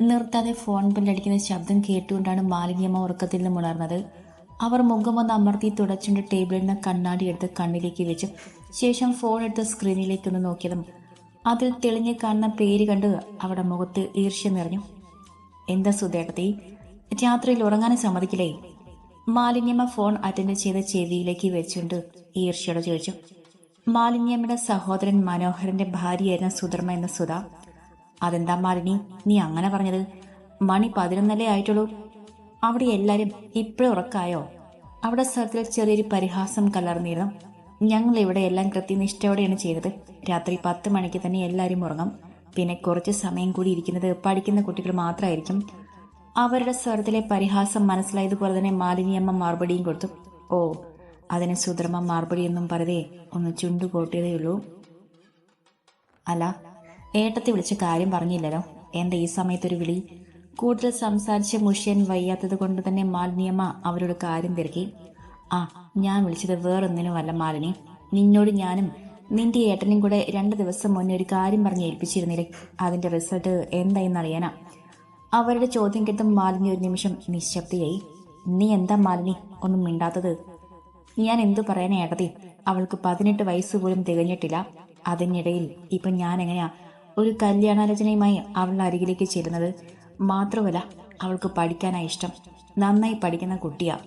നിർത്താതെ ഫോൺ ബില്ലടിക്കുന്ന ശബ്ദം കേട്ടുകൊണ്ടാണ് മാലിന്യമ്മ ഉറക്കത്തിൽ നിന്നും ഉണർന്നത്. അവർ മുഖമൊന്ന് അമർത്തി തുടച്ചുകൊണ്ട് ടേബിളിൽ നിന്ന് കണ്ണാടി എടുത്ത് കണ്ണിലേക്ക് വെച്ചു ശേഷം ഫോൺ എടുത്ത് സ്ക്രീനിലേക്കൊന്ന് നോക്കിയതും അതിൽ തെളിഞ്ഞു കാണുന്ന പേര് കണ്ട് അവിടെ മുഖത്ത് ഈർഷ്യ നിറഞ്ഞു. എന്താ സുധേട്ടത്തി രാത്രിയിൽ ഉറങ്ങാനും സമ്മതിക്കില്ലേ? മാലിന്യമ്മ ഫോൺ അറ്റൻഡ് ചെയ്ത ചെവിയിലേക്ക് വെച്ചുകൊണ്ട് ഈർഷ്യയോട് ചോദിച്ചു. മാലിന്യമ്മയുടെ സഹോദരൻ മനോഹരന്റെ ഭാര്യയായിരുന്ന സുധർമ്മ എന്ന സുധ? അതെന്താ മാലിനി? നീ അങ്ങനെ പറഞ്ഞത്. മണി പതിനൊന്നല്ലേ ആയിട്ടുള്ളൂ? അവിടെ എല്ലാരും ഇപ്പോഴും ഉറക്കായോ? അവിടെ സ്ഥലത്തിൽ ചെറിയൊരു പരിഹാസം കലർന്നിരുന്നു. ഞങ്ങൾ ഇവിടെ എല്ലാം കൃത്യനിഷ്ഠയോടെയാണ് ചെയ്തത്. രാത്രി പത്ത് മണിക്ക് തന്നെ എല്ലാവരും ഉറങ്ങും. പിന്നെ കുറച്ച് സമയം കൂടി ഇരിക്കുന്നത് പഠിക്കുന്ന കുട്ടികൾ മാത്രമായിരിക്കും അവരുടെ സ്വരത്തിലെ പരിഹാസം മനസ്സിലായതുപോലെ തന്നെ മാലിനിയമ്മ മറുപടിയും കൊടുത്തു. ഓ അതിന് സുധർമ്മ മറുപടി എന്നും പറതേ ഒന്ന് ചുണ്ടു കോട്ടിയതേയുള്ളൂ അല്ല ഏട്ടത്തെ വിളിച്ച് കാര്യം പറഞ്ഞില്ലല്ലോ. എന്താ ഈ സമയത്തൊരു വിളി? കൂടുതൽ സംസാരിച്ച് മുഷ്യൻ വയ്യാത്തത് കൊണ്ട് തന്നെ മാലിനിയമ്മ അവരോട് കാര്യം തിരക്കി. ആ ഞാൻ വിളിച്ചത് വേറൊന്നിനുമല്ല മാലിനി. നിന്നോട് ഞാനും നിന്റെ ഏട്ടനും കൂടെ രണ്ട് ദിവസം മുന്നേ ഒരു കാര്യം പറഞ്ഞ് ഏൽപ്പിച്ചിരുന്നില്ലേ? അതിന്റെ റിസൾട്ട് എന്തായെന്നറിയാനാ? അവരുടെ ചോദ്യം കേട്ടും മാലിനി ഒരു നിമിഷം നിശബ്ദയായി. നീ എന്താ മാലിനി? ഒന്നും മിണ്ടാത്തത്. ഞാൻ എന്തു പറയാനേ ഏട്ടതി അവൾക്ക് പതിനെട്ട് വയസ്സ് പോലും തികഞ്ഞിട്ടില്ല. അതിനിടയിൽ ഇപ്പൊ ഞാൻ എങ്ങനെയാ ഒരു കല്യാണാലോചനയുമായി അവൾ അരികിലേക്ക് ചെല്ലുന്നത് മാത്രമല്ല അവൾക്ക് പഠിക്കാനായി ഇഷ്ടം. നന്നായി പഠിക്കുന്ന കുട്ടിയാ.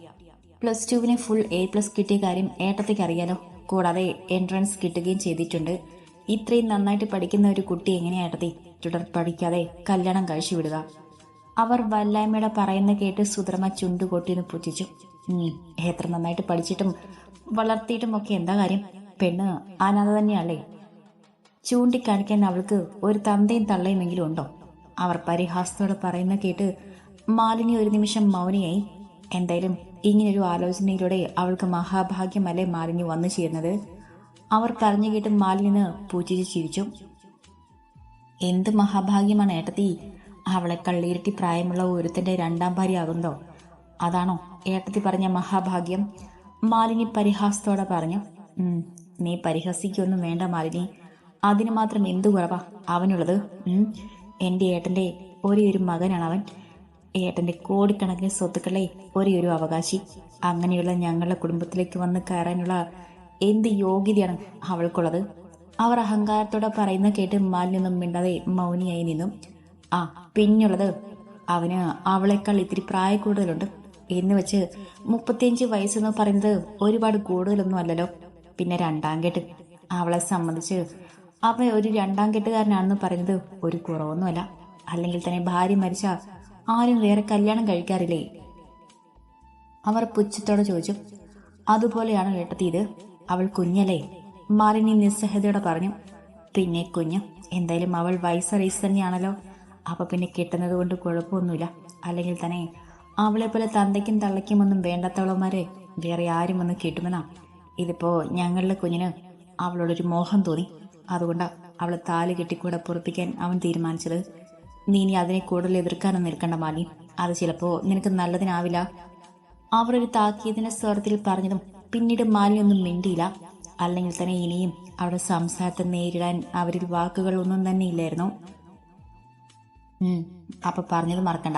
പ്ലസ് ടുവിന് ഫുൾ എ പ്ലസ് കിട്ടിയ കാര്യം ഏട്ടത്തേക്ക് അറിയാലോ. കൂടാതെ എൻട്രൻസ് കിട്ടുകയും ചെയ്തിട്ടുണ്ട്. ഇത്രയും നന്നായിട്ട് പഠിക്കുന്ന ഒരു കുട്ടി എങ്ങനെയാ ഏട്ടത്തി? തുടർ പഠിക്കാതെ കല്യാണം കഴിച്ചു വിടുക. അവർ വല്ലായ്മയുടെ പറയുന്ന കേട്ട് സുധർമ്മ ചുണ്ടുകൊട്ടിന്ന് പുച്ഛിച്ചു. എത്ര നന്നായിട്ട് പഠിച്ചിട്ടും വളർത്തിയിട്ടും ഒക്കെ എന്താ കാര്യം? പെണ്ണ് അനാഥ തന്നെയല്ലേ ചൂണ്ടിക്കാണിക്കാൻ അവൾക്ക് ഒരു തന്തയും തള്ളയുമെങ്കിലും ഉണ്ടോ? അവർ പരിഹാസത്തോടെ പറയുന്ന കേട്ട് മാലിനി ഒരു നിമിഷം മൗനിയായി. എന്തായാലും ഇങ്ങനൊരു ആലോചനയിലൂടെ അവൾക്ക് മഹാഭാഗ്യമല്ലേ മാലിനി വന്നു ചേരുന്നത്? അവർ പറഞ്ഞു കേട്ട് മാലിന് പൂജിച്ച് ചിരിച്ചു. എന്ത് മഹാഭാഗ്യമാണ് ഏട്ടത്തി? അവളെ കള്ളിയിരട്ടി പ്രായമുള്ള ഒരുത്തന്റെ രണ്ടാം ഭാര്യ ആകുന്നതോ അതാണോ ഏട്ടത്തി പറഞ്ഞ മഹാഭാഗ്യം? മാലിനി പരിഹാസത്തോടെ പറഞ്ഞു "ഉം, നീ പരിഹസിക്കൊന്നും വേണ്ട മാലിനി. അതിന് മാത്രം എന്തു കുറവാ? അവനുള്ളത് എന്റെ ഏട്ടന്റെ ഒരേ ഒരു മകനാണ് അവൻ. ഏട്ടന്റെ കോടിക്കണക്കിന് സ്വത്തുക്കളെ ഒരേ ഒരു അവകാശി. അങ്ങനെയുള്ള ഞങ്ങളുടെ കുടുംബത്തിലേക്ക് വന്ന് കയറാനുള്ള എന്ത് യോഗ്യതയാണ് അവൾക്കുള്ളത്? അവർ അഹങ്കാരത്തോടെ പറയുന്ന കേട്ട് മാലിന്യൊന്നും മിണ്ടാതെ മൗനിയായി നിന്നു. ആ പിന്നുള്ളത് അവന് അവളെക്കാൾ ഇത്തിരി പ്രായ കൂടുതലുണ്ട് എന്ന് വെച്ച് മുപ്പത്തിയഞ്ച് വയസ്സെന്ന് പറയുന്നത് ഒരുപാട് കൂടുതലൊന്നും അല്ലല്ലോ. പിന്നെ രണ്ടാം കേട്ട് അവളെ സംബന്ധിച്ച് അവൻ ഒരു രണ്ടാം കെട്ടുകാരനാണെന്ന് പറയുന്നത് ഒരു കുറവൊന്നുമല്ല. അല്ലെങ്കിൽ തന്നെ ഭാര്യ മരിച്ച ആരും വേറെ കല്യാണം കഴിക്കാറില്ലേ? അവർ പുച്ഛത്തോടെ ചോദിച്ചു. അതുപോലെയാണ് ഏട്ടത്തി അവൾ കുഞ്ഞല്ലേ? മാലിനി നിസ്സഹതയോടെ പറഞ്ഞു. പിന്നെ കുഞ്ഞ് എന്തായാലും അവൾ വയസ്സറിയിസ് തന്നെയാണല്ലോ. അപ്പൊ പിന്നെ കിട്ടുന്നത് കൊണ്ട് കുഴപ്പമൊന്നുമില്ല. അല്ലെങ്കിൽ തന്നെ അവളെ പോലെ തന്തയ്ക്കും തള്ളയ്ക്കും ഒന്നും വേണ്ടാത്തവളന്മാരെ വേറെ ആരും ഒന്ന് കിട്ടുമെന്നാ. ഇതിപ്പോ ഞങ്ങളുടെ കുഞ്ഞിന് അവളോടൊരു മോഹം തോന്നി. അതുകൊണ്ടാ അവളെ താൽ കെട്ടിക്കൂടെ പൊറപ്പിക്കാൻ അവൻ തീരുമാനിച്ചത്. നീ ഇനി അതിനെ കൂടുതൽ എതിർക്കാനൊന്നും നിൽക്കണ്ട മാലി. അത് ചിലപ്പോ നിനക്ക് നല്ലതിനാവില്ല. അവർ ഒരു താക്കീതിന്റെ സ്വരത്തിൽ പറഞ്ഞതും പിന്നീട് മാലിനൊന്നും മിണ്ടിയില്ല. അല്ലെങ്കിൽ തന്നെ ഇനിയും അവരുടെ സംസാരത്തെ നേരിടാൻ അവരിൽ വാക്കുകൾ ഒന്നും തന്നെ ഇല്ലായിരുന്നു. അപ്പൊ പറഞ്ഞത് മറക്കണ്ട.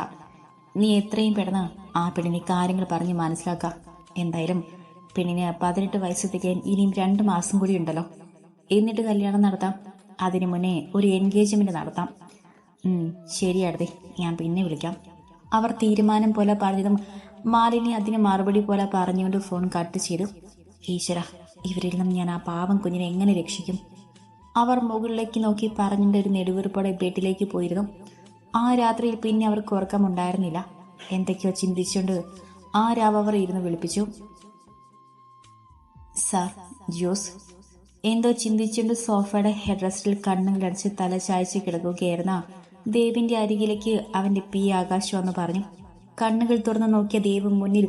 നീ എത്രയും പെട്ടെന്ന് ആ പെണ്ണിനെ കാര്യങ്ങൾ പറഞ്ഞ് മനസ്സിലാക്ക. എന്തായാലും പെണ്ണിന് പതിനെട്ട് വയസ്സ് ഇനിയും രണ്ട് മാസം കൂടി ഉണ്ടല്ലോ. എന്നിട്ട് കല്യാണം നടത്താം. അതിനു മുന്നേ ഒരു എൻഗേജ്മെന്റ് നടത്താം. ഉം, ശരിയാടേ ഞാൻ പിന്നെ വിളിക്കാം. അവർ തീരുമാനം പോലെ പറഞ്ഞതും മാലിനി അതിന് മറുപടി പോലെ പറഞ്ഞുകൊണ്ട് ഫോൺ കട്ട് ചെയ്തു. ഈശ്വര ഇവരിൽ നിന്നും ഞാൻ ആ പാവം കുഞ്ഞിനെ എങ്ങനെ രക്ഷിക്കും? അവർ മുകളിലേക്ക് നോക്കി പറഞ്ഞിട്ട് ഒരു നെടുവീർപ്പോടെ ബെഡിലേക്ക് പോയിരുന്നു. ആ രാത്രിയിൽ പിന്നെ അവർക്ക് ഉറക്കമുണ്ടായിരുന്നില്ല എന്തൊക്കെയോ ചിന്തിച്ചുകൊണ്ട് ആ രാവ് അവർ ഇരുന്ന് വിളിപ്പിച്ചു. സാർ ജ്യൂസ് എന്തോ ചിന്തിച്ചുകൊണ്ട് സോഫയുടെ ഹെഡ് റെസ്റ്റിൽ കണ്ണുകളടച്ച് തല ചായച്ച് കിടക്കുകയായിരുന്ന ദേവിന്റെ അരികിലേക്ക് അവന്റെ പി ആകാശം എന്ന് പറഞ്ഞു. കണ്ണുകൾ തുറന്നു നോക്കിയ ദേവ് മുന്നിൽ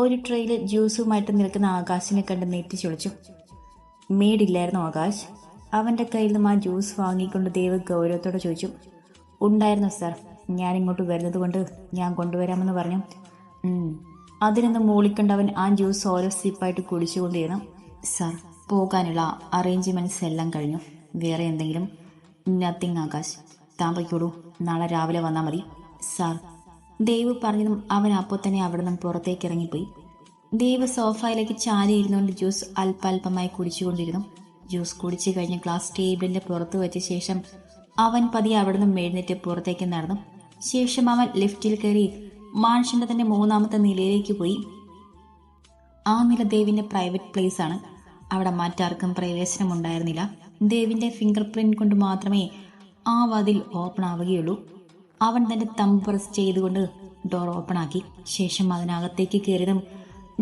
ഒരു ട്രെയിൽ ജ്യൂസുമായിട്ട് നിൽക്കുന്ന ആകാശിനെ കണ്ട് നെറ്റി ചൊളിച്ചു. മേടില്ലായിരുന്നു ആകാശ്? അവന്റെ കയ്യിൽ നിന്നും ആ ജ്യൂസ് വാങ്ങിക്കൊണ്ട് ദേവ് ഗൗരവത്തോടെ ചോദിച്ചു. ഉണ്ടായിരുന്നു സാർ. ഞാൻ ഇങ്ങോട്ട് വരുന്നത് കൊണ്ട് ഞാൻ കൊണ്ടുവരാമെന്ന് പറഞ്ഞു. അതിനൊന്ന് മൂളിക്കൊണ്ട് അവൻ ആ ജ്യൂസ് ഓരോ സിപ്പായിട്ട് കുടിച്ചുകൊണ്ടിരുന്നു. സാർ പോകാനുള്ള അറേഞ്ച്മെന്റ്സ് എല്ലാം കഴിഞ്ഞു. വേറെ എന്തെങ്കിലും? നത്തിങ് ആകാശ്. താൻ നാളെ രാവിലെ വന്നാൽ മതി. സാർ ദേവ് പറഞ്ഞതും അവൻ അപ്പോൾ തന്നെ അവിടെ നിന്നും പുറത്തേക്ക് ഇറങ്ങിപ്പോയി. ദേവ് സോഫയിലേക്ക് ചാരി ഇരുന്നുകൊണ്ട് ജ്യൂസ് അല്പാൽപമായി കുടിച്ചുകൊണ്ടിരുന്നു. ജ്യൂസ് കുടിച്ചു കഴിഞ്ഞ് ഗ്ലാസ് ടേബിളിന്റെ പുറത്ത് വെച്ച ശേഷം അവൻ പതിയെ അവിടെ നിന്നും എഴുന്നേറ്റ് പുറത്തേക്ക് നടന്നു. ശേഷം അവൻ ലിഫ്റ്റിൽ കയറി മാൻഷന്റെ തന്നെ മൂന്നാമത്തെ നിലയിലേക്ക് പോയി. ആ നില ദേവിന്റെ പ്രൈവറ്റ് പ്ലേസ് ആണ്. അവിടെ മറ്റാർക്കും പ്രവേശനം ഉണ്ടായിരുന്നില്ല ദേവിന്റെ ഫിംഗർ പ്രിന്റ് കൊണ്ട് മാത്രമേ ആ വാതിൽ ഓപ്പൺ ആവുകയുള്ളൂ. അവൻ തന്റെ തമ്പ് പ്രസ് ചെയ്തുകൊണ്ട് ഡോർ ഓപ്പൺ ആക്കി. ശേഷം അതിനകത്തേക്ക് കയറിയതും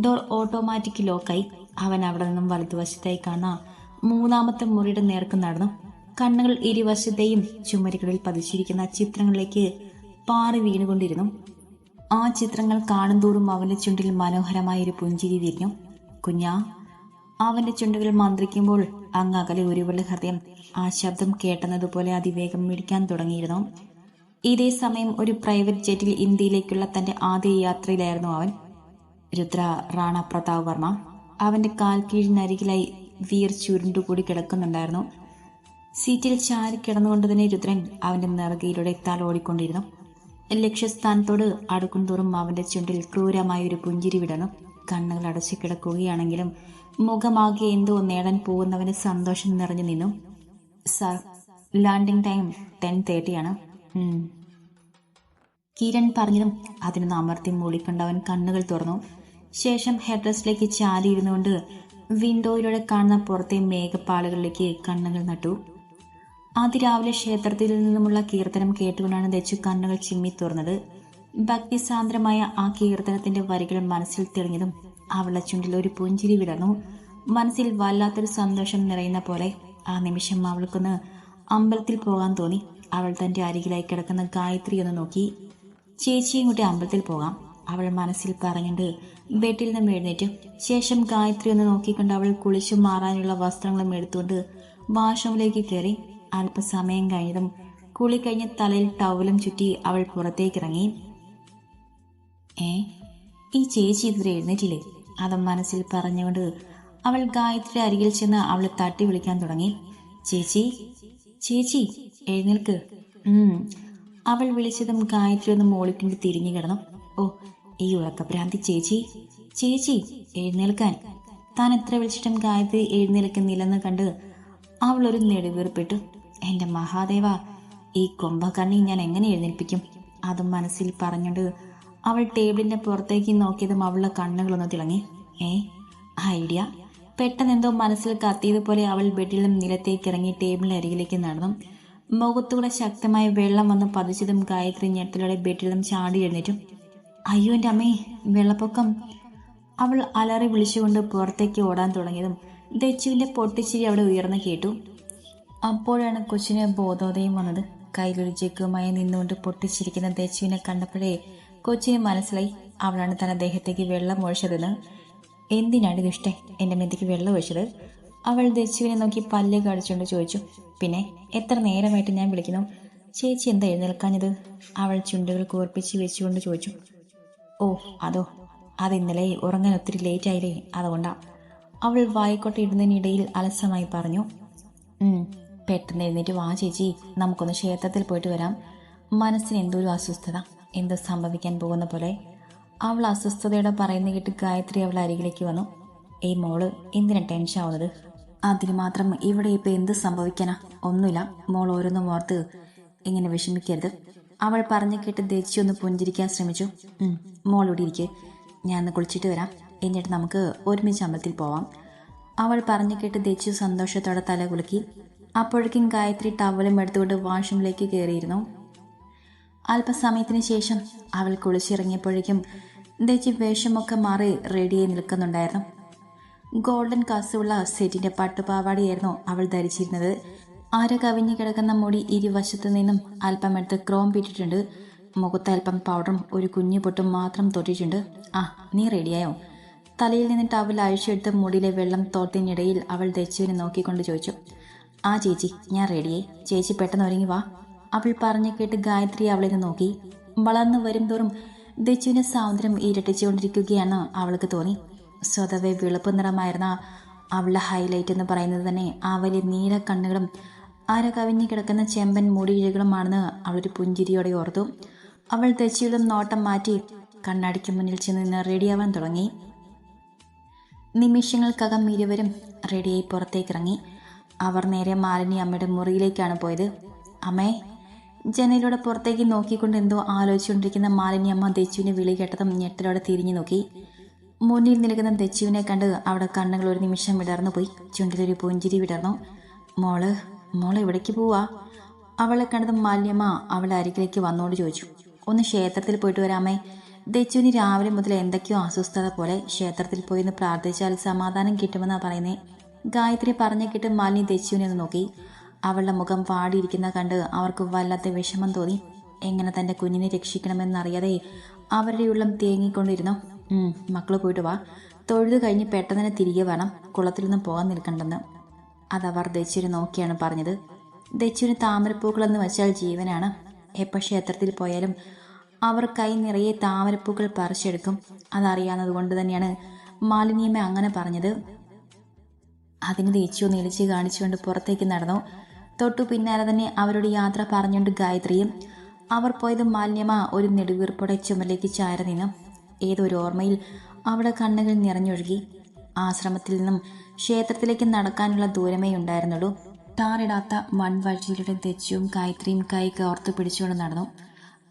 ഡോർ ഓട്ടോമാറ്റിക് ലോക്കായി അവൻ അവിടെ നിന്നും വലതുവശത്തായി കാണുന്ന മൂന്നാമത്തെ മുറിയുടെ നേർക്ക് നടന്നു. കണ്ണുകൾ ഇരുവശത്തെയും ചുമരുകളിൽ പതിച്ചിരിക്കുന്ന ചിത്രങ്ങളിലേക്ക് പാറി വീണുകൊണ്ടിരുന്നു. ആ ചിത്രങ്ങൾ കാണുന്തോറും അവന്റെ ചുണ്ടിൽ മനോഹരമായ ഒരു പുഞ്ചിരി വിരിഞ്ഞു. കുഞ്ഞാ അവന്റെ ചുണ്ടുകൾ മന്ത്രിക്കുമ്പോൾ അങ്ങ് അകലെ ഒരുവളുടെ ഹൃദയം ആ ശബ്ദം കേട്ടെന്നതുപോലെ അതിവേഗം മിടിക്കാൻ തുടങ്ങിയിരുന്നു. ഇതേ സമയം ഒരു പ്രൈവറ്റ് ജെറ്റിൽ ഇന്ത്യയിലേക്കുള്ള തന്റെ ആദ്യ യാത്രയിലായിരുന്നു അവൻ. രുദ്ര റാണ പ്രതാപ് വർമ്മ അവന്റെ കാൽ കീഴിനരികിലായി വീർ ചുരുണ്ടുകൂടി കിടക്കുന്നുണ്ടായിരുന്നു. സീറ്റിൽ ചാരി കിടന്നുകൊണ്ട് തന്നെ രുദ്രൻ അവന്റെ നിറകയിലൂടെ തലോടിക്കൊണ്ടിരുന്നു ലക്ഷ്യസ്ഥാനത്തോട് അടുക്കുംതോറും അവന്റെ ചുണ്ടിൽ ക്രൂരമായ ഒരു പുഞ്ചിരി വിടണം കണ്ണുകൾ അടച്ചു കിടക്കുകയാണെങ്കിലും മുഖമാകെ എന്തോ നേടാൻ പോകുന്നവന് സന്തോഷം നിറഞ്ഞു നിന്നു. സർ ലാൻഡിംഗ് ടൈം ടെൻ തേർട്ടിയാണ്. കിരൺ പറഞ്ഞതും അതിനൊന്ന് അമർത്തി മൂളിക്കൊണ്ടവൻ കണ്ണുകൾ തുറന്നു. ശേഷം ഹെഡ്രസ്റ്റിലേക്ക് ചാരിയിരുന്നുകൊണ്ട് വിൻഡോയിലൂടെ കാണുന്ന പുറത്തെ മേഘപ്പാളുകളിലേക്ക് കണ്ണുകൾ നട്ടു. അതിരാവിലെ ക്ഷേത്രത്തിൽ നിന്നുമുള്ള കീർത്തനം കേട്ടുകൊണ്ടാണ് ദച്ചു കണ്ണുകൾ ചിമ്മി തുറന്നത്. ഭക്തിസാന്ദ്രമായ ആ കീർത്തനത്തിന്റെ വരികൾ മനസ്സിൽ തെളിഞ്ഞതും അവളുടെ ചുണ്ടിൽ ഒരു പുഞ്ചിരി വിടർന്നു. മനസ്സിൽ വല്ലാത്തൊരു സന്തോഷം നിറയുന്ന പോലെ ആ നിമിഷം അവൾക്കൊന്ന് അമ്പലത്തിൽ പോകാൻ തോന്നി. അവൾ തന്റെ അരികിലായി കിടക്കുന്ന ഗായത്രി ഒന്ന് നോക്കി. ചേച്ചിയും കൂട്ടി അമ്പലത്തിൽ പോകാം. അവൾ മനസ്സിൽ പറഞ്ഞിട്ട് ബെഡിൽ നിന്നും എഴുന്നേറ്റു. ശേഷം ഗായത്രി ഒന്ന് നോക്കിക്കൊണ്ട് അവൾ കുളിച്ചു മാറാനുള്ള വസ്ത്രങ്ങളും എടുത്തുകൊണ്ട് വാഷ്റൂമിലേക്ക് കയറി. അല്പസമയം കഴിഞ്ഞതും കുളി കഴിഞ്ഞ് തലയിൽ ടവലും ചുറ്റി അവൾ പുറത്തേക്കിറങ്ങി. ഏ? ഈ ചേച്ചി ഇതുവരെ എഴുന്നേറ്റില്ലേ? അത് മനസ്സിൽ പറഞ്ഞുകൊണ്ട് അവൾ ഗായത്രി അരികിൽ ചെന്ന് അവളെ തട്ടി വിളിക്കാൻ തുടങ്ങി. ചേച്ചി ചേച്ചി എഴുന്നേൽക്ക്. അവൾ വിളിച്ചതും ഗായത്രി ഒന്ന് മോളിക്കൊണ്ട് തിരിഞ്ഞു കിടന്നു. ഓ ഈ ഉറക്കഭ്രാന്തി ചേച്ചി. ചേച്ചി എഴുന്നേൽക്കാൻ. താൻ എത്ര വിളിച്ചിട്ടും ഗായത്രി എഴുന്നേൽക്കുന്നില്ലെന്ന് കണ്ട് അവൾ ഒരു നെടുവീർപ്പിട്ടു. എന്റെ മഹാദേവ ഈ കുംഭകർണി ഞാൻ എങ്ങനെ എഴുന്നേൽപ്പിക്കും? അതും മനസ്സിൽ പറഞ്ഞുകൊണ്ട് അവൾ ടേബിളിന്റെ പുറത്തേക്ക് നോക്കിയതും അവളുടെ കണ്ണുകളൊന്ന് തിളങ്ങി. ഏ ഐഡിയ? പെട്ടെന്ന് എന്തോ മനസ്സിൽ കത്തിയതുപോലെ അവൾ ബെഡിൽ നിന്നും നിലത്തേക്ക് ഇറങ്ങി ടേബിളിന്റെ അരികിലേക്ക് നടന്നു. മുഖത്തൂടെ ശക്തമായ വെള്ളം വന്ന് പതിച്ചതും ഗായത്രി ഞെട്ടലോടെ ബെഡിൽ നിന്നും ചാടി എഴുന്നേറ്റും. അയ്യോ എന്റെ അമ്മേ വെള്ളപ്പൊക്കം. അവൾ അലറി വിളിച്ചുകൊണ്ട് പുറത്തേക്ക് ഓടാൻ തുടങ്ങിയതും ദച്ചുവിന്റെ പൊട്ടിച്ചിരി അവിടെ ഉയർന്നു കേട്ടു. അപ്പോഴാണ് കൊച്ചിന് ബോധോദയം വന്നത്. കയ്യിലൊരു നിന്നുകൊണ്ട് പൊട്ടിച്ചിരിക്കുന്ന ദച്ചുവിനെ കണ്ടപ്പോഴേ കൊച്ചിന് മനസ്സിലായി അവളാണ് തന്റെ ദേഹത്തേക്ക് വെള്ളം ഒഴിച്ചതെന്ന്. എന്തിനാണ് ഇതിഷ്ടേ എന്റെ മെന്തിക്ക് വെള്ളം ഒഴിച്ചത്? അവൾ ദച്ചുവിനെ നോക്കി പല്ല് കടിച്ചുകൊണ്ട് ചോദിച്ചു. പിന്നെ എത്ര നേരമായിട്ട് ഞാൻ വിളിക്കുന്നു? ചേച്ചി എന്താ എഴുന്നേൽക്കാഞ്ഞത്? അവൾ ചുണ്ടുകൾ കൂർപ്പിച്ച് വെച്ചുകൊണ്ട് ചോദിച്ചു. ഓ അതോ അത് ഇന്നലെ ഉറങ്ങാൻ ഒത്തിരി ലേറ്റ് ആയില്ലേ അതുകൊണ്ടാ. അവൾ വായിക്കോട്ടെ ഇടുന്നതിനിടയിൽ അലസമായി പറഞ്ഞു. "ഉം, പെട്ടെന്ന് എഴുന്നേറ്റ് വാ ചേച്ചി നമുക്കൊന്ന് ക്ഷേത്രത്തിൽ പോയിട്ട് വരാം. മനസ്സിന് എന്തോ ഒരു അസ്വസ്ഥത. എന്തോ സംഭവിക്കാൻ പോകുന്ന പോലെ അവൾ അസ്വസ്ഥതയോടെ പറയുന്ന കേട്ട് ഗായത്രി അവൾ അരികിലേക്ക് വന്നു. ഏയ് മോൾ എന്തിനാ ടെൻഷൻ ആവുന്നത്? അതിന് മാത്രം ഇവിടെ ഇപ്പൊ എന്ത് സംഭവിക്കാനാ? ഒന്നുമില്ല. മോൾ ഓരോന്നും ഓർത്ത് ഇങ്ങനെ വിഷമിക്കരുത്. അവൾ പറഞ്ഞു കേട്ട് ദേശിച്ചു ഒന്ന് പുഞ്ചിരിക്കാൻ ശ്രമിച്ചു. "ഉം, മോൾ ഇവിടെ ഇരിക്കേ. ഞാൻ ഒന്ന് കുളിച്ചിട്ട് വരാം. എന്നിട്ട് നമുക്ക് ഒരുമിച്ച് അമ്പലത്തിൽ പോവാം. അവൾ പറഞ്ഞു കേട്ട് ദേശിച്ചു സന്തോഷത്തോടെ തല കുലുക്കി. അപ്പോഴേക്കും ഗായത്രി ടവലും എടുത്തുകൊണ്ട് വാഷ്റൂമിലേക്ക് കയറിയിരുന്നു അല്പസമയത്തിന് ശേഷം അവൾ കുളിച്ചിറങ്ങിയപ്പോഴേക്കും ദേച്ചി വേഷമൊക്കെ മാറി റെഡിയായി നിൽക്കുന്നുണ്ടായിരുന്നു. ഗോൾഡൻ കാസുള്ള സെറ്റിന്റെ പട്ടുപാവാടിയായിരുന്നു അവൾ ധരിച്ചിരുന്നത്. ആര കവിഞ്ഞു കിടക്കുന്ന മുടി ഇരുവശത്തു നിന്നും അല്പം എടുത്ത് ക്രോം പിറ്റിട്ടുണ്ട് മുഖത്ത് അല്പം പൗഡറും ഒരു കുഞ്ഞു പൊട്ടും മാത്രം തൊട്ടിട്ടുണ്ട്. ആ നീ റെഡിയായോ? തലയിൽ നിന്ന് ടവൽ അഴിച്ചെടുത്ത് മുടിയിലെ വെള്ളം തോട്ടിനിടയിൽ അവൾ ദച്ചുവിനെ നോക്കിക്കൊണ്ട് ചോദിച്ചു. ആ ചേച്ചി ഞാൻ റെഡിയായി. ചേച്ചി പെട്ടെന്ന് ഒരുങ്ങി വാ. അവൾ പറഞ്ഞു കേട്ട് ഗായത്രി അവളെ നോക്കി. വളർന്നു വരുംതോറും ദച്ചുവിന്റെ സൗന്ദര്യം ഇരട്ടിച്ചുകൊണ്ടിരിക്കുകയാണ് അവൾക്ക് തോന്നി. സ്വതവേ വെളുപ്പ് നിറമായിരുന്ന അവളുടെ ഹൈലൈറ്റ് എന്ന് പറയുന്നത് തന്നെ ആ വലിയ നീല കണ്ണുകളും അര കവിഞ്ഞു കിടക്കുന്ന ചെമ്പൻ മുടിയിഴകളുമാണെന്ന് അവളൊരു പുഞ്ചിരിയോടെ ഓർത്തു. അവൾ തെച്ചിയുടെ നോട്ടം മാറ്റി കണ്ണാടിക്ക് മുന്നിൽ ചെന്ന് നിന്ന് റെഡിയാവാൻ തുടങ്ങി. നിമിഷങ്ങൾക്കകം ഇരുവരും റെഡിയായി പുറത്തേക്കിറങ്ങി. അവർ നേരെ മാലിനി അമ്മയുടെ മുറിയിലേക്കാണ് പോയത്. അമ്മേ ജനലിലൂടെ പുറത്തേക്ക് നോക്കിക്കൊണ്ട് എന്തോ ആലോചിച്ചുകൊണ്ടിരിക്കുന്ന മാലിനി അമ്മ ദച്ചുവിനെ വിളി കേട്ടതും ഞെട്ടലോടെ തിരിഞ്ഞു നോക്കി. മുന്നിൽ നിൽക്കുന്ന ദച്ചുവിനെ കണ്ട് അവിടെ കണ്ണുകൾ ഒരു നിമിഷം വിടർന്നു പോയി ചുണ്ടിലൊരു പുഞ്ചിരി വിടർന്നു. മോൾ മോൾ എവിടേക്ക് പോവാ? അവളെ കണ്ടതും മാലിന്യമ്മ അവളുടെ അരികിലേക്ക് വന്നോട് ചോദിച്ചു. ഒന്ന് ക്ഷേത്രത്തിൽ പോയിട്ട് വരാമേ. ദച്ചുവിന് രാവിലെ മുതൽ എന്തൊക്കെയോ അസ്വസ്ഥത പോലെ ക്ഷേത്രത്തിൽ പോയി ഒന്ന് പ്രാർത്ഥിച്ചാൽ സമാധാനം കിട്ടുമെന്നാണ് പറയുന്നത് ഗായത്രി പറഞ്ഞു കിട്ടും മാലിനി ദച്ചുവിനെ ഒന്ന് നോക്കി. അവളുടെ മുഖം വാടിയിരിക്കുന്ന കണ്ട് അവർക്ക് വല്ലാത്ത വിഷമം തോന്നി. എങ്ങനെ തന്റെ കുഞ്ഞിനെ രക്ഷിക്കണമെന്നറിയാതെ അവരുടെ ഉള്ളം തേങ്ങിക്കൊണ്ടിരുന്നു. ഉം, മക്കൾ പോയിട്ട് വാ. തൊഴുത് കഴിഞ്ഞ് പെട്ടെന്ന് തിരികെ വേണം കുളത്തിലൊന്നും പോകാൻ നിൽക്കണ്ടെന്ന്. അതവർ ദച്ചുവിനെ നോക്കിയാണ് പറഞ്ഞത്. ദച്ചുവിന് താമരപ്പൂക്കളെന്ന് വെച്ചാൽ ജീവനാണ്. എപ്പോൾ ക്ഷേത്രത്തിൽ പോയാലും അവർ കൈ നിറയെ താമരപ്പൂക്കൾ പറിച്ചെടുക്കും. അതറിയാവുന്നത് കൊണ്ട് തന്നെയാണ് മാലിനിയമ്മ അങ്ങനെ പറഞ്ഞത്. അതിന് ദേച്ചു നിലച്ച് കാണിച്ചുകൊണ്ട് പുറത്തേക്ക് നടന്നു. തൊട്ടു പിന്നാലെ തന്നെ അവരുടെ യാത്ര പറഞ്ഞുകൊണ്ട് ഗായത്രിയും അവർ പോയത് മാലിന്യമാ ഒരു നെടുവീർപ്പോടെ ചുമലേക്ക് ചാര നിന്നും ഏതൊരു ഓർമ്മയിൽ അവിടെ കണ്ണുകൾ നിറഞ്ഞൊഴുകി. ആശ്രമത്തിൽ നിന്നും ക്ഷേത്രത്തിലേക്ക് നടക്കാനുള്ള ദൂരമേ ഉണ്ടായിരുന്നുള്ളൂ. ടാറിടാത്ത മൺവഴിയിലൂടെ തെച്ചും ഗായത്രിയും കൈ കോർത്ത് പിടിച്ചുകൊണ്ട് നടന്നു.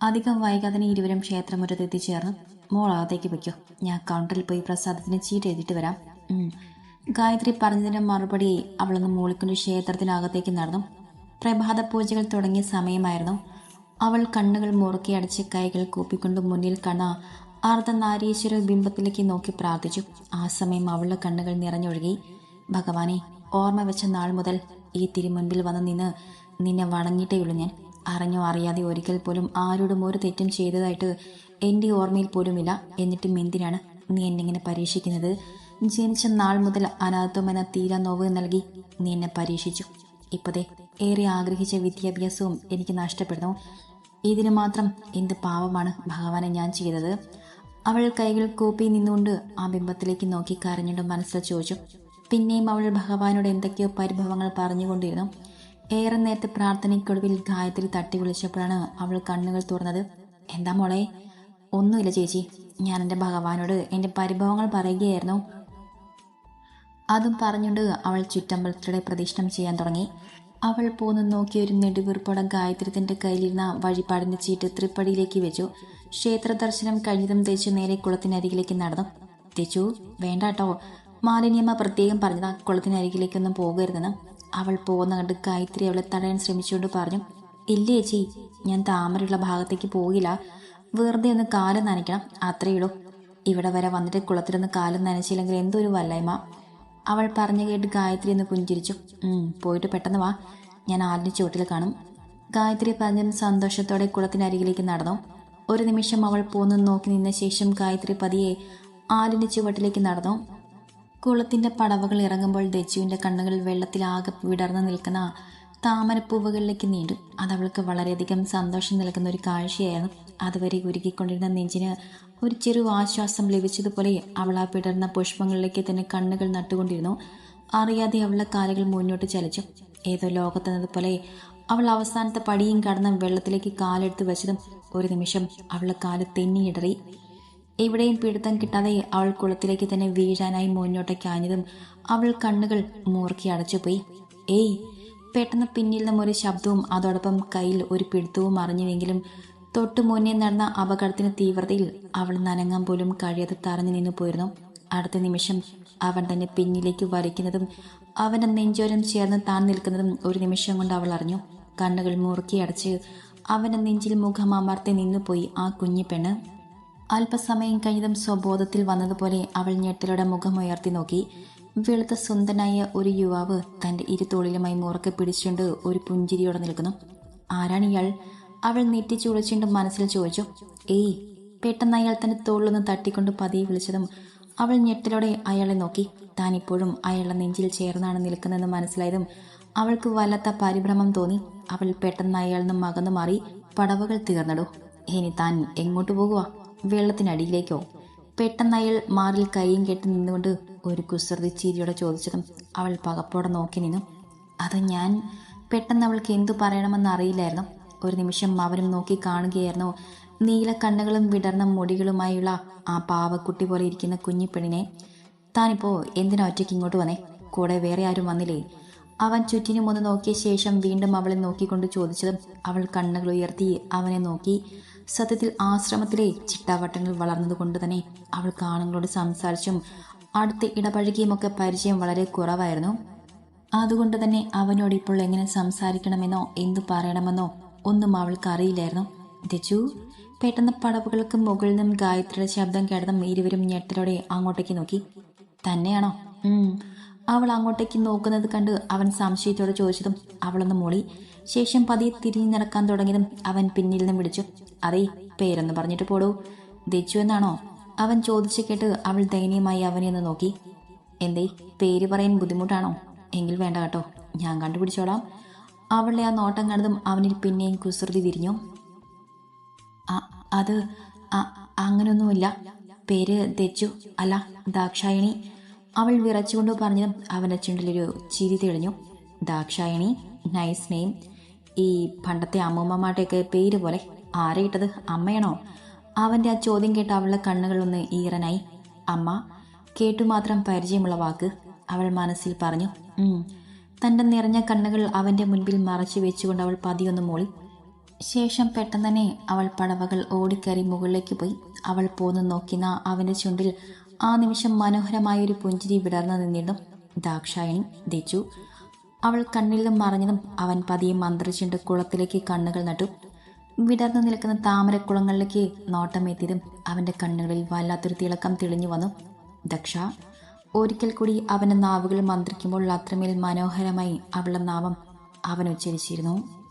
അധികം വൈകാതെ ഇരുവരും ക്ഷേത്രമുറ്റത്ത് എത്തിച്ചേർന്നു മോൾ അകത്തേക്ക് വയ്ക്കോ ഞാൻ കൗണ്ടറിൽ പോയി പ്രസാദത്തിന് ചീറ്റ് എഴുതിയിട്ട് വരാം. ഗായത്രി പറഞ്ഞതിന് മറുപടി അവളൊന്ന് മൂളിക്കൊണ്ട്. ക്ഷേത്രത്തിനകത്തേക്ക് നടന്നു. പ്രഭാത പൂജകൾ തുടങ്ങിയ സമയമായിരുന്നു. അവൾ കണ്ണുകൾ മുറുക്കി അടച്ച് കൈകൾ കൂപ്പിക്കൊണ്ട് മുന്നിൽ കണ അർദ്ധനാരീശ്വര ബിംബത്തിലേക്ക് നോക്കി പ്രാർത്ഥിച്ചു. ആ സമയം അവളുടെ കണ്ണുകൾ നിറഞ്ഞൊഴുകി. ഭഗവാനെ ഓർമ്മ വെച്ച നാൾ മുതൽ ഈ തിരുമുൻപിൽ വന്ന് നിന്ന് നിന്നെ വണങ്ങിയിട്ടേയുള്ളൂ ഞാൻ. അറിഞ്ഞോ അറിയാതെ ഒരിക്കൽ പോലും ആരോടും ഒരു തെറ്റും ചെയ്തതായിട്ട് എന്റെ ഓർമ്മയിൽ പോലുമില്ല. എന്നിട്ടും എന്തിനാണ് നീ എന്നെ ഇങ്ങനെ പരീക്ഷിക്കുന്നത്? ജനിച്ച നാൾ മുതൽ അനാഥത്വം എന്ന തീരാ നോവ് നൽകി നീ എന്നെ പരീക്ഷിച്ചു. ഇപ്പതേ ഏറെ ആഗ്രഹിച്ച വിദ്യാഭ്യാസവും എനിക്ക് നഷ്ടപ്പെടുന്നു. ഇതിന് മാത്രം എന്ത് പാവമാണ് ഭഗവാനെ ഞാൻ ചെയ്തത്? അവൾ കൈകൾ കൂപ്പി നിന്നുകൊണ്ട് ആ ബിംബത്തിലേക്ക് നോക്കി കരഞ്ഞിട്ട് മനസ്സിൽ ചോദിച്ചു. പിന്നെയും അവൾ ഭഗവാനോട് എന്തൊക്കെയോ പരിഭവങ്ങൾ പറഞ്ഞുകൊണ്ടിരുന്നു. ഏറെ നേരത്തെ പ്രാർത്ഥനയ്ക്കൊടുവിൽ ഗായത്രി തട്ടി വിളിച്ചപ്പോഴാണ് അവൾ കണ്ണുകൾ തുറന്നത്. എന്താ മോളെ? ഒന്നുമില്ല ചേച്ചി. ഞാൻ എന്റെ ഭഗവാനോട് എന്റെ പരിഭവങ്ങൾ പറയുകയായിരുന്നു. അതും പറഞ്ഞുകൊണ്ട് അവൾ ചുറ്റമ്പലത്തിലൂടെ പ്രദക്ഷിണം ചെയ്യാൻ തുടങ്ങി. അവൾ പോന്ന് നോക്കിയ ഒരു നെടുവീർപ്പടം ഗായത്രി തന്റെ കയ്യിലിരുന്ന വഴിപാടിന്റെ ചീട്ട് തൃപ്പടിയിലേക്ക് വെച്ചു. ക്ഷേത്ര ദർശനം കഴിഞ്ഞതും തെച്ചു നേരെ കുളത്തിനരികിലേക്ക് നടന്നു. തെച്ചു വേണ്ട കേട്ടോ മാലിന്യമ്മ പ്രത്യേകം പറഞ്ഞതാ കുളത്തിനരികിലേക്കൊന്നും പോകരുതെന്ന്. അവൾ പോകുന്ന കണ്ട് ഗായത്രി അവളെ തടയാൻ ശ്രമിച്ചുകൊണ്ട് പറഞ്ഞു ഇല്ല ചേച്ചി ഞാൻ താമരയുള്ള ഭാഗത്തേക്ക് പോകില്ല. വെറുതെ ഒന്ന് കാലം നനയ്ക്കണം അത്രയുള്ളൂ ഇവിടെ വരെ വന്നിട്ട് കുളത്തിലൊന്ന് കാലം നനച്ചില്ലെങ്കിൽ എന്തൊരു വല്ലായ്മ. അവൾ പറഞ്ഞു കേട്ട് ഗായത്രി എന്ന് പുഞ്ചിരിച്ചു. പോയിട്ട് പെട്ടെന്ന് വാ. ഞാൻ ആലിന്റെ ചുവട്ടിൽ കാണും. ഗായത്രി പറഞ്ഞതും സന്തോഷത്തോടെ കുളത്തിനരികിലേക്ക് നടന്നു. ഒരു നിമിഷം അവൾ പോന്നു നോക്കി നിന്ന ശേഷം ഗായത്രി പതിയെ ആലിന്റെ ചുവട്ടിലേക്ക് നടന്നു. കുളത്തിന്റെ പടവകൾ ഇറങ്ങുമ്പോൾ ദച്ചുവിന്റെ കണ്ണുകൾ വെള്ളത്തിലാകെ വിടർന്നു നിൽക്കുന്ന താമരപ്പൂവുകളിലേക്ക് നീണ്ടു. അതവൾക്ക് വളരെയധികം സന്തോഷം നൽകുന്ന ഒരു കാഴ്ചയായിരുന്നു. അതുവരെ ഉരുകിക്കൊണ്ടിരുന്ന നെഞ്ചിന് ഒരു ചെറു ആശ്വാസം ലഭിച്ചതുപോലെ അവൾ ആ പിടർന്ന പുഷ്പങ്ങളിലേക്ക് തന്നെ കണ്ണുകൾ നട്ടുകൊണ്ടിരുന്നു. അറിയാതെ അവളുടെ കാലുകൾ മുന്നോട്ട് ചലിച്ചു. ഏതോ ലോകത്തെന്നതുപോലെ അവൾ അവസാനത്തെ പടിയും കടന്ന് വെള്ളത്തിലേക്ക് കാലെടുത്ത് വെച്ചതും ഒരു നിമിഷം അവളുടെ കാൽ തെന്നിയിടറി എവിടെയും പിടുത്തം കിട്ടാതെ അവൾ കുളത്തിലേക്ക് തന്നെ വീഴാനായി മുന്നോട്ടേക്ക് ആഞ്ഞതും അവൾ കണ്ണുകൾ മൂർക്കി അടച്ചുപോയി. ഏയ് പെട്ടെന്ന് പിന്നിൽ നിന്നും ഒരു ശബ്ദവും അതോടൊപ്പം കയ്യിൽ ഒരു പിടുത്തവും അറിഞ്ഞുവെങ്കിലും തൊട്ടു മുന്നേ നടന്ന അപകടത്തിന് തീവ്രതയിൽ അവൾ നനങ്ങാൻ പോലും കഴിയാതെ തറഞ്ഞു നിന്നു പോയിരുന്നു. അടുത്ത നിമിഷം അവൻ തന്നെ പിന്നിലേക്ക് വലിക്കുന്നതും അവന്റെ നെഞ്ചോരം ചേർന്ന് താൻ നിൽക്കുന്നതും ഒരു നിമിഷം കൊണ്ട് അവൾ അറിഞ്ഞു. കണ്ണുകൾ മുറുക്കി അടച്ച് അവന്റെ നെഞ്ചിൽ മുഖം അമർത്തി നിന്നുപോയി ആ കുഞ്ഞു പെണ്ണ്. അല്പസമയം കഴിഞ്ഞതും സ്വബോധത്തിൽ വന്നതുപോലെ അവൾ ഞെട്ടലോടെ മുഖം ഉയർത്തി നോക്കി. വെളുത്ത സുന്ദനായ ഒരു യുവാവ് തന്റെ ഇരുതോളിലുമായി മുറക്കെ പിടിച്ചുകൊണ്ട് ഒരു പുഞ്ചിരിയോടെ നിൽക്കുന്നു. ആരാണ് ഇയാൾ? അവൾ നെറ്റി ചുളിച്ചുകൊണ്ട് മനസ്സിൽ ചോദിച്ചു. ഏയ് പെട്ടെന്ന് അയാൾ തന്റെ തോളിലൊന്ന് തട്ടിക്കൊണ്ട് പതിയെ വിളിച്ചതും അവൾ ഞെട്ടലോടെ അയാളെ നോക്കി. താൻ ഇപ്പോഴും അയാളുടെ നെഞ്ചിൽ ചേർന്നാണ് നിൽക്കുന്നതെന്ന് മനസ്സിലായതും അവൾക്ക് വല്ലാത്ത പരിഭ്രമം തോന്നി. അവൾ പെട്ടെന്ന് അയാളിൽ നിന്ന് മകന്നു മാറി പടവുകൾ തീർന്നിടൂ. ഇനി താൻ എങ്ങോട്ട് പോകുക വെള്ളത്തിനടിയിലേക്കോ? പെട്ടെന്ന് അയാൾ മാറിൽ കൈയും കെട്ടി നിന്നുകൊണ്ട് ഒരു കുസൃതി ചിരിയോടെ ചോദിച്ചതും അവൾ പകപ്പോടെ നോക്കി നിന്നു. അത് ഞാൻ പെട്ടെന്ന് അവൾക്ക് എന്തു പറയണമെന്ന് അറിയില്ലായിരുന്നു. ഒരു നിമിഷം അവരും നോക്കി കാണുകയായിരുന്നു. നീല കണ്ണുകളും വിടർന്ന മുടികളുമായുള്ള ആ പാവക്കുട്ടി പോലെ ഇരിക്കുന്ന കുഞ്ഞിപ്പെണ്ണിനെ താനിപ്പോൾ എന്തിനാ ഒറ്റയ്ക്ക് ഇങ്ങോട്ട് വന്നേ? കൂടെ വേറെ ആരും വന്നില്ലേ? അവൻ ചുറ്റിനും ഒന്ന് നോക്കിയ ശേഷം വീണ്ടും അവളെ നോക്കിക്കൊണ്ട് ചോദിച്ചതും അവൾ കണ്ണുകൾ ഉയർത്തി അവനെ നോക്കി. സത്യത്തിൽ ആശ്രമത്തിലെ ചിട്ടാവട്ടങ്ങൾ വളർന്നതുകൊണ്ട് തന്നെ അവൾ ആണുങ്ങളോട് സംസാരിച്ചും അടുത്ത് ഇടപഴകിയുമൊക്കെ പരിചയം വളരെ കുറവായിരുന്നു. അതുകൊണ്ട് തന്നെ അവനോട് ഇപ്പോൾ എങ്ങനെ സംസാരിക്കണമെന്നോ എന്തു പറയണമെന്നോ ഒന്നും അവൾക്ക് അറിയില്ലായിരുന്നു. രജു പെട്ടെന്ന് പടവുകൾക്ക് മുകളിൽ നിന്നും ഗായത്രിയുടെ ശബ്ദം കേട്ടതും ഇരുവരും ഞെട്ടലോടെ അങ്ങോട്ടേക്ക് നോക്കി. തന്നെയാണോ? അവൾ അങ്ങോട്ടേക്ക് നോക്കുന്നത് കണ്ട് അവൻ സംശയത്തോടെ ചോദിച്ചതും അവളൊന്ന് മൂളി. ശേഷം പതിയെ തിരിഞ്ഞു നടക്കാൻ തുടങ്ങിയതും അവൻ പിന്നിൽ നിന്നും വിളിച്ചു. അതേ പേരെന്ന് പറഞ്ഞിട്ട് പോടൂ. ദച്ചു എന്നാണോ? അവൻ ചോദിച്ചു കേട്ട് അവൾ ദയനീയമായി അവനെ ഒന്ന് നോക്കി. എന്തേ പേര് പറയാൻ ബുദ്ധിമുട്ടാണോ? എങ്കിൽ വേണ്ട കേട്ടോ. ഞാൻ കണ്ടുപിടിച്ചോളാം. അവളുടെ ആ നോട്ടം കണ്ടതും അവനിൽ പിന്നെയും കുസൃതി തിരിഞ്ഞു അത് അങ്ങനെയൊന്നുമില്ല പേര് തെച്ചു. അല്ല ദാക്ഷായണി. അവൾ വിറച്ചുകൊണ്ട് പറഞ്ഞതും അവന്റെ ചുണ്ടിലൊരു ചിരി തെളിഞ്ഞു. Dakshayani nice name. ഈ പണ്ടത്തെ അമ്മൂമ്മമാരുടെയൊക്കെ പേര് പോലെ ആരെയിട്ടത് അമ്മയാണോ? അവന്റെ ആ ചോദ്യം കേട്ട് അവളുടെ കണ്ണുകളൊന്ന് ഈറനായി. അമ്മ കേട്ടു മാത്രം പരിചയമുള്ള വാക്ക് അവൾ മനസ്സിൽ പറഞ്ഞു. തന്റെ നിറഞ്ഞ കണ്ണുകൾ അവന്റെ മുൻപിൽ മറച്ചു വെച്ചുകൊണ്ട് അവൾ പതിയൊന്ന് മൂളി. ശേഷം പെട്ടെന്ന് തന്നെ അവൾ പടവകൾ ഓടിക്കയറി മുകളിലേക്ക് പോയി. അവൾ പോന്നു നോക്കിന അവന്റെ ചുണ്ടിൽ ആ നിമിഷം മനോഹരമായ ഒരു പുഞ്ചിരി വിടർന്നു നിന്നിരുന്നു. ദാക്ഷായണി ദച്ചു. അവൾ കണ്ണിൽ നിന്നും മറഞ്ഞതും അവൻ പതിയെ മന്ത്രിച്ചുണ്ട് കുളത്തിലേക്ക് കണ്ണുകൾ നട്ടു. വിടർന്നു നിൽക്കുന്ന താമരക്കുളങ്ങളിലേക്ക് നോട്ടം അവന്റെ കണ്ണുകളിൽ വല്ലാത്തൊരു തിളക്കം തെളിഞ്ഞു വന്നു. ദക്ഷ ഒരിക്കൽ കൂടി അവന്റെ നാവുകൾ മന്ത്രിക്കുമ്പോൾ അത്രമേൽ മനോഹരമായി അവളുടെ നാമം അവൻ ഉച്ചരിച്ചിരുന്നു.